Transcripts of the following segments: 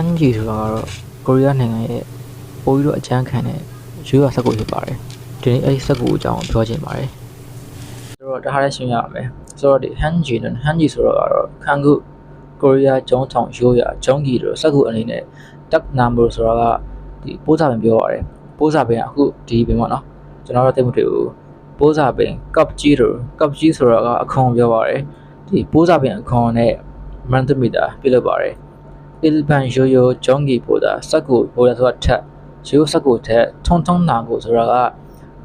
န်ဂျီဆိုတာကတော့ကိုရီးယားနိုင်ငံရဲ့ပိုပြီးတော့အကြမ်းခံတဲ့ရွေးရစက်ကူဖြစ်ပါတယ်ဒီနေ့အဲ့ဒီစက်ကူအကြောင်းပြောချင်ပါတယ်ဆိုတော့ဒါဟာလည်းရှင်းရအောင်မယ်ဆိုတော့ဒီဟန်ဂျီနဲ့ဟန်ဂျီဆိုတော့ကတော့ခန်ကုကိုရီးယားဂျုံထောင်ရိုးရဂျုံဂီတို့စက်ကူအနေနဲ့တက်နမ်ဘာဆိုတာကဒီပိုးစာပင်ပြောပါတယ်ပိုးစာပင်ကအခုဒီပင်ပေါ့နော်ကျွန်တော်တို့သိမတွေ့ဘူးပိုးစာပင်ကပ်ကြီးတို့ကပ်ကြီးဆိုတာကအခွန်ပြောပါတယ်ဒီပိုးစာပင်အခွန်နဲ့မန်တမီတာပြလို့ပါတယ် ilban yoyo jongi ပို့တာစက်ကိုပို့တာဆိုတာထက်ရိုးစက်ကိုထက်ထုံထုံနာကိုဆိုတာက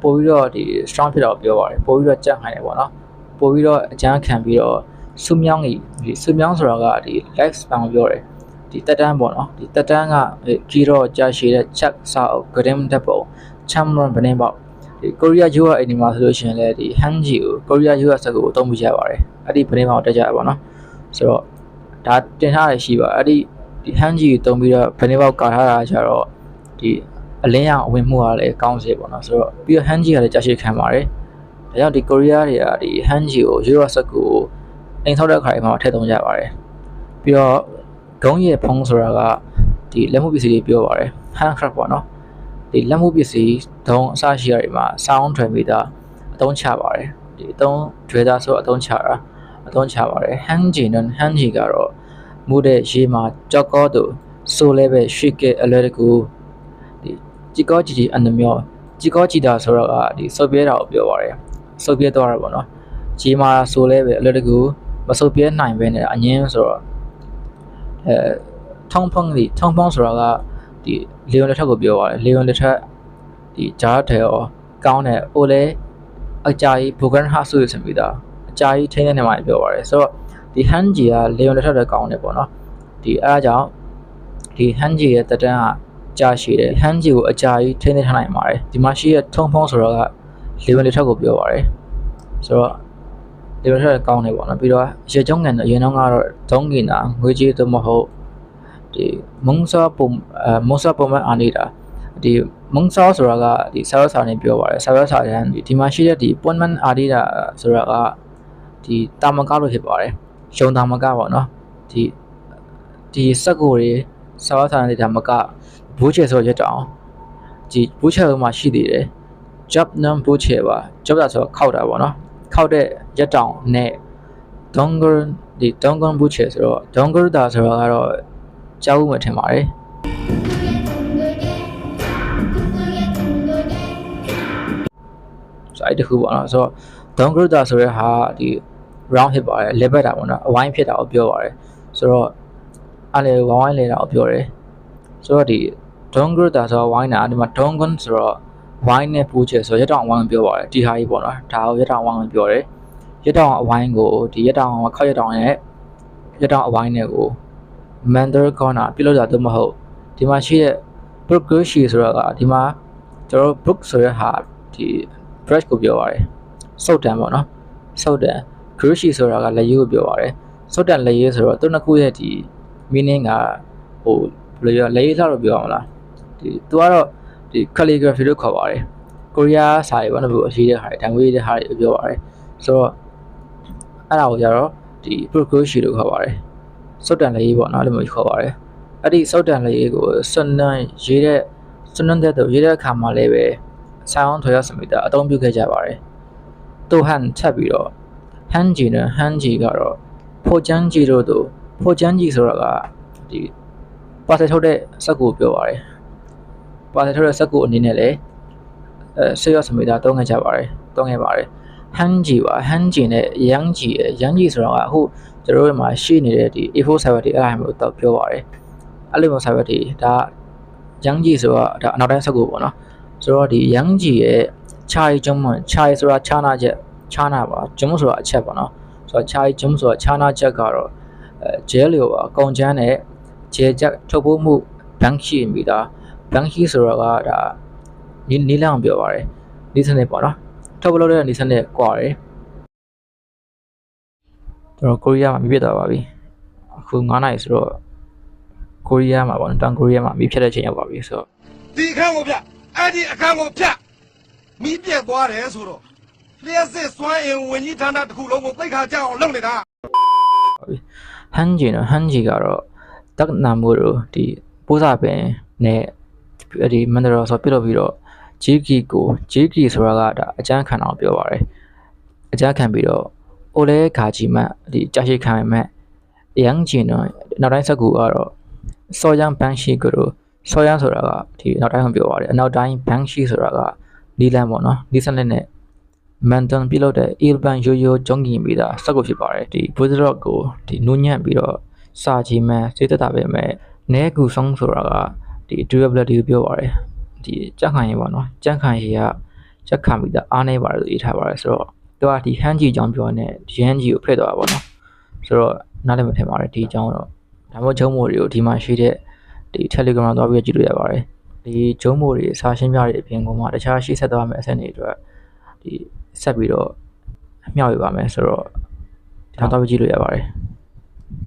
ပို့ပြီးတော့ဒီ strong ဖြစ်တော့ပြောပါတယ်ပို့ပြီးတော့ကြက်ခိုင်းတယ်ပေါ့နော်ပို့ပြီးတော့အကြမ်းခံပြီးတော့စုမြောင်းကြီးဒီစုမြောင်းဆိုတာကဒီ life span ပြောတယ်ဒီတက်တန်းပေါ့နော်ဒီတက်တန်းကကြီးတော့ကြာရှည်တဲ့ check စာအုပ် green တက်ပုံ chamron ဘင်းပေါ့ဒီကိုရီးယားဂျိုးကအိမ်ဒီမှာဆိုလို့ရှိရင်လည်းဒီ hanji ကိုကိုရီးယားဂျိုးကစက်ကိုအသုံးပြုကြပါတယ်အဲ့ဒီဘင်းပေါ့တက်ကြရပါတော့နော်ဆိုတော့ဒါတင်ထားရရှိပါအဲ့ဒီ ဒီ hanji ကိုတုံးပြီးတော့ဘယ်နှပေါက်ကာထားတာကြတော့ဒီအလင်းရောင်အဝင်မှုကလည်းကောင်းစေပေါ့နော်ဆိုတော့ပြီးတော့ hanji ကလည်းကြာရှည်ခံပါတယ်ဒါကြောင့်ဒီကိုရီးယားတွေကဒီ hanji ကိုယူရစက်ကိုအိမ်ဆောက်တဲ့အခါတွေမှာထည့်သုံးကြပါတယ်ပြီးတော့ဂုံးရဲ့ဖုံးဆိုတာကဒီလက်မှုပစ္စည်းတွေပြောပါတယ် handcraft ပေါ့နော်ဒီလက်မှုပစ္စည်းဒုံအစရှိရတွေမှာ sound ထွင်ပြီးသားအသုံးချပါတယ်ဒီအသုံးထွေသားဆိုအသုံးချတာအသုံးချပါတယ် hanji နဲ့ hanji ကတော့ မူတဲ့ရေမှာကြောက်ကောသူဆိုလဲပဲရွှေကဲအလွယ်တကူဒီជីကောជីជីအနှမျောជីကောជីတာဆိုတော့ကဒီစုပ်ပြဲတာကိုပြောပါတယ်စုပ်ပြဲသွားတာပေါ့နော်ជីမာဆိုလဲပဲအလွယ်တကူမစုပ်ပြဲနိုင်ပဲနဲ့အငင်းဆိုတော့အဲထုံဖုံးဒီထုံဖုံးဆိုတော့ကဒီလေယွန်လက်ထက်ကိုပြောပါတယ်လေယွန်လက်ထက်ဒီဂျားထဲရောကောင်းတဲ့အိုလဲအကြာကြီးဘူဂန်ဟာဆိုရစမိတာအကြာကြီးထိန်းတဲ့နေမှာပြောပါတယ်ဆိုတော့ ဒီဟန်ဂျီကလေယွန်လက်ထက်လည်းကောင်းတယ်ပေါ့နော်ဒီအဲအားကြောင့်ဒီဟန်ဂျီရဲ့တက်တန်းကကြာရှည်တယ်ဟန်ဂျီကိုအကြာကြီးထိန်းနေထားနိုင်ပါတယ်ဒီမှာရှိတဲ့ထုံဖုံးဆိုတော့ကလေယွန်လက်ထက်ကိုပြောပါတယ်ဆိုတော့ဒီလိုထက်ကောင်းနေပေါ့နော်ပြီးတော့ရေကျုံငံအရင်တော့ကတော့ဒုံးကင်တာငွေကြီးသို့မဟုတ်ဒီမုံစောပုံအဲမုံစောပုံမှန်အာနေတာဒီမုံစောဆိုတာကဒီဆာရစာနေပြောပါတယ်ဆာရစာရန်ဒီဒီမှာရှိတဲ့ဒီပွန်မန်အာဒီတာဆိုတာကဒီတာမကားလို့ဖြစ်ပါတယ် ရှုံတာမကားပေါ့နော်ဒီဒီစက်ကိုတွေဆာရစာနေတာမကဘူးချေဆိုရက်တောင်ဒီဘူးချေမှာရှိသေးတယ် job num ဘူးချေပါ job ဆိုတော့ခောက်တာပေါ့နော်ခောက်တဲ့ရက်တောင်နဲ့ dongle ဒီ dongle ဘူးချေဆိုတော့ dongle တာဆိုတော့ကတော့ကြားဦးမှထင်ပါတယ်ဆိုအဲ့တခုပေါ့နော်ဆိုတော့ dongle တာဆိုတဲ့ဟာဒီ round hit ပါတယ် level တာပေါ့နော်အဝိုင်းဖြစ်တာကိုပြောပါတယ်ဆိုတော့အဲ့လေဝိုင်းဝိုင်းလေတာကိုပြောတယ်ဆိုတော့ဒီ dongle တာဆိုတော့ဝိုင်းတာဒီမှာ dongle ဆိုတော့ဝိုင်းနဲ့ပူးချေဆိုရက်တောင်ဝိုင်းပြောပါတယ်ဒီဟာကြီးပေါ့နော်ဒါကိုရက်တောင်ဝိုင်းပြောတယ်ရက်တောင်အဝိုင်းကိုဒီရက်တောင်ခောက်ရက်တောင်ရဲ့ရက်တောင်အဝိုင်းနဲ့ကို Mandar corner ပြလို့တာတော့မဟုတ်ဒီမှာရှိတဲ့ brook ရှိဆိုတော့ကဒီမှာကျွန်တော်တို့ brook ဆိုတဲ့ဟာဒီ brush ကိုပြောပါတယ်စုတ်တန်ပေါ့နော်စုတ်တန် grushi ဆိုတာကလက်ရည်ကိုပြောပါတယ်စုတ်တန်လက်ရည်ဆိုတော့သူနှစ်ခုရဲ့ဒီ meaning ကဟိုဘယ်လိုပြောလက်ရည်လို့ပြောအောင်လားဒီသူကတော့ဒီ calligraphy လို့ခေါ်ပါတယ်ကိုရီးယားစာရေးပေါ့နော်ဘယ်လိုအရှိတဲ့ဟာတွေတန်ခွေးတဲ့ဟာတွေပြောပါတယ်ဆိုတော့အဲ့ဒါကိုကြတော့ဒီ brook grushi လို့ခေါ်ပါတယ်စုတ်တန်လက်ရည်ပေါ့နော်အဲ့လိုမျိုးခေါ်ပါတယ်အဲ့ဒီစုတ်တန်လက်ရည်ကိုစွန်းနန်းရေးတဲ့စွန်းနန်းတဲ့သူရေးတဲ့အခါမှာလည်းပဲဆောင်းထွေရစမီတာအသုံးပြုခဲ့ကြပါတယ်သူဟန်ချက်ပြီးတော့ ဟန်ဂျီနဲ့ဟန်ဂျီကတော့ဖိုချန်ဂျီတို့တို့ဖိုချန်ဂျီဆိုတာကဒီပါစထုတ်တဲ့စက်ကိုပြောပါတယ်ပါစထုတ်တဲ့စက်ကိုအနေနဲ့လည်းအဲဆေးရစမီတာတုံးခဲ့ကြပါတယ်တုံးခဲ့ပါတယ်ဟန်ဂျီပါဟန်ဂျီနဲ့ယန်ဂျီယန်ဂျီဆိုတာကအခုကျွန်တော်တို့မှာရှိနေတဲ့ဒီ A4 server တွေအဲ့ဒါမျိုးတော့ပြောပါတယ်အဲ့လိုမျိုး server တွေဒါယန်ဂျီဆိုတာဒါအနောက်တိုင်းစက်ကိုပေါ့နော်ဆိုတော့ဒီယန်ဂျီရဲ့ခြာရီကျုံးမခြာရီဆိုတာခြားနာချက် ခြားနာပါဂျုံဆိုတာအချက်ပေါ့နော်ဆိုတော့ခြာရီဂျုံဆိုတာခြားနာချက်ကတော့အဲဂျဲလီကိုအကောင်ချမ်းနဲ့ဂျဲချက်ထုတ်ဖို့မှုဘန်ရှိမိတာဘန်ရှိဆိုတော့ကဒါနီနီလောင်ပြောပါတယ်နီးစနစ်ပေါ့နော်ထုတ်ဖို့လုပ်တဲ့နီးစနစ်ကွာတယ်ကျွန်တော်ကိုရီးယားမှာမြပြတ်သွားပါပြီအခု9နိုင်ဆိုတော့ကိုရီးယားမှာပေါ့နော်တောင်ကိုရီးယားမှာမြပြတ်တဲ့ချိန်ရောက်ပါပြီဆိုတော့ဒီအခန်းကိုဖြတ်အဲ့ဒီအခန်းကိုဖြတ်မိပြက်သွားတယ်ဆိုတော့ လျှက်စစ်စွမ်းအင်ဝင်ကြီးဌာနတစ်ခုလုံးကိုသိခါကြအောင်လုပ်နေတာဟန်ဂျီနော်ဟန်ဂျီကတော့တက်နာမိုတို့ဒီပိုးစာပင်နဲ့ဒီမန္တတော်ဆိုပြစ်လို့ပြီးတော့ဂျီကီကိုဂျီကီဆိုတာကဒါအကျန်းခံအောင်ပြောပါတယ်အကျန်းခံပြီးတော့အိုလဲခါကြီးမတ်ဒီကြာရှိခံမဲ့အရန်ဂျင်တော့နောက်တိုင်းဆက်ကူကတော့စော်ယန်ဘန်ရှိကတို့စော်ယန်ဆိုတာကဒီနောက်တိုင်းကပြောပါတယ်အနောက်တိုင်းဘန်ရှိဆိုတာကနီလန်ပေါ့နော်ဒီစနစ်နဲ့ မန်တန်ပြုလုပ်တဲ့ il ban yo yo ဂျုံဂီမီတာစက်ကူဖြစ်ပါတယ်ဒီဘွေဇရော့ကိုဒီနူးညံ့ပြီးတော့စာချီမန်စေးသက်တာပဲမဲ့နဲကူဆောင်ဆိုတာကဒီ durability ကိုပြောပါတယ်ဒီကြက်ခံရည်ပေါ့နော်ကြက်ခံရည်ကကြက်ခံပြီးသားအားနေပါတယ်လို့ရေးထားပါတယ်ဆိုတော့သူကဒီ hand ကြီးကြောင်းပြောနေဒီ hand ကြီးကိုဖလက်သွားတာပေါ့နော်ဆိုတော့နားလည်မထင်ပါတယ်ဒီအကြောင်းတော့ဒါမှမဟုတ်ဂျုံမို့တွေကိုဒီမှာရှိတဲ့ဒီ Telegram မှာသွားပြီးကြည့်လို့ရပါတယ်ဒီဂျုံမို့တွေစာရှင်းပြတဲ့အပြင်ကမှတခြားရှိဆက်သွားမယ့်အဆင့်တွေအတွက်ဒီ ဆက်ပြီးတော့မျှဝေပါမယ်ဆိုတော့ဒီမှာသွားပြီးကြည့်လို့ရပါတယ်